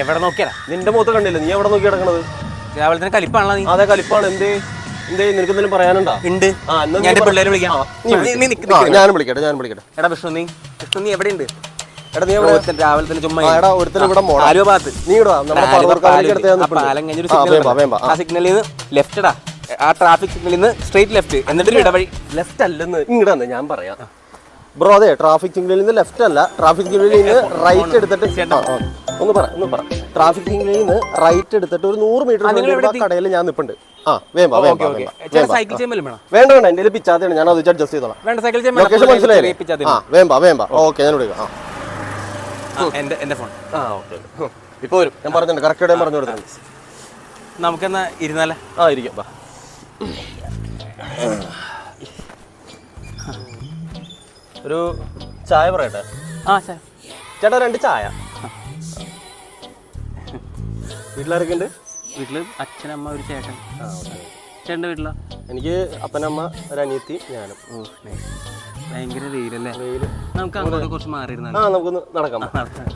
എവിടെ നോക്കിയടാ? നിന്റെ മുഖത്ത് കണ്ടില്ല? നീ എവിടെ നോക്കി കിടക്കണത്? രാവിലെ തന്നെ കലിപ്പാണല്ലോ നീ. അതെ കലിപ്പാണ്. എന്തേ? എന്തേ? നിനക്ക് എന്തെങ്കിലും പറയാനുണ്ടോ? ഉണ്ട്. ആ, എന്നാ ഞാൻ. പിള്ളേരെ വിളിക്കാം. ഞാനും വിളിക്കട്ടെ ഞാൻ വിളിക്കട്ടെ. എടാ വിഷ്ണു നീ വിഷ്ണു നീ എവിടെയുണ്ട്? എടാ നീ എവിടെ? ഉണ്ട് രാവിലെ തന്നെ ചുമ്മാ എടാ ഒരുത്തൻ ഇവിടെ ഭാഗത്ത്. നീ പാലം കഴിഞ്ഞൊരു സിഗ്നൽ ആ സിഗ്നലിൽ നിന്ന് ലെഫ്റ്റടാ ആ ട്രാഫിക് സിഗ്നലിൽ നിന്ന് സ്ട്രേറ്റ് ലെഫ്റ്റ് എന്നിട്ട് ഇടവഴി ലെഫ്റ്റ് അല്ലെന്ന് ഇങ്ങടാന്ന് ഞാൻ പറയാം. ബ്രോ അതെ ട്രാഫിക് സിഗ്നലിൽ നിന്ന് ലെഫ്റ്റ് അല്ല. ട്രാഫിക് സിഗ്നലിൽ നിന്ന് റൈറ്റ് എടുത്തിട്ട്. ഒന്ന് പറ ഒന്ന് പറ. ട്രാഫിക് സിഗ്നലിൽ നിന്ന് റൈറ്റ് എടുത്തിട്ട് ഒരു നൂറ് മീറ്റർ കടയിൽ ഞാൻ നിപ്പുണ്ട്. ആ വേമ്പ വേമ്പ വേണ്ട വേണ്ട എന്റെ പിച്ചാതെയാണ് ഞാൻ അത് അഡ്ജസ്റ്റ് ചെയ്തോളാം. ലൊക്കേഷൻ മനസ്സിലായില്ലേ? ആ വേമ്പ വേമ്പ ഓക്കെ. ഞാൻ വിളിക്കാം എന്റെ ഫോൺ ആ ഓക്കെ ഇപ്പൊ വരും. ഞാൻ പറഞ്ഞിട്ടുണ്ട് കറക്റ്റ് ഇടയും പറഞ്ഞു കൊടുത്തു. നമുക്കെന്നാ ഇരുന്നാലേ? ആ ഇരിക്കാം ഒരു ചായ പറയട്ടെ? ആ സാർ ചേട്ടാ രണ്ട് ചായ. വീട്ടിലാരൊക്കെ ഉണ്ട് വീട്ടിൽ അച്ഛനമ്മ ഒരു ചേട്ടൻ. ചേട്ടന്റെ വീട്ടിലോ? എനിക്ക് അപ്പനമ്മ ഒരു അനിയത്തി ഞാനും. ഭയങ്കര വെയിലല്ലേ? വെയിൽ നമുക്ക് അങ്ങോട്ട് കുറച്ച് മാറിയിരുന്നു ആ നമുക്കൊന്ന് നടക്കാം. നടക്കാം.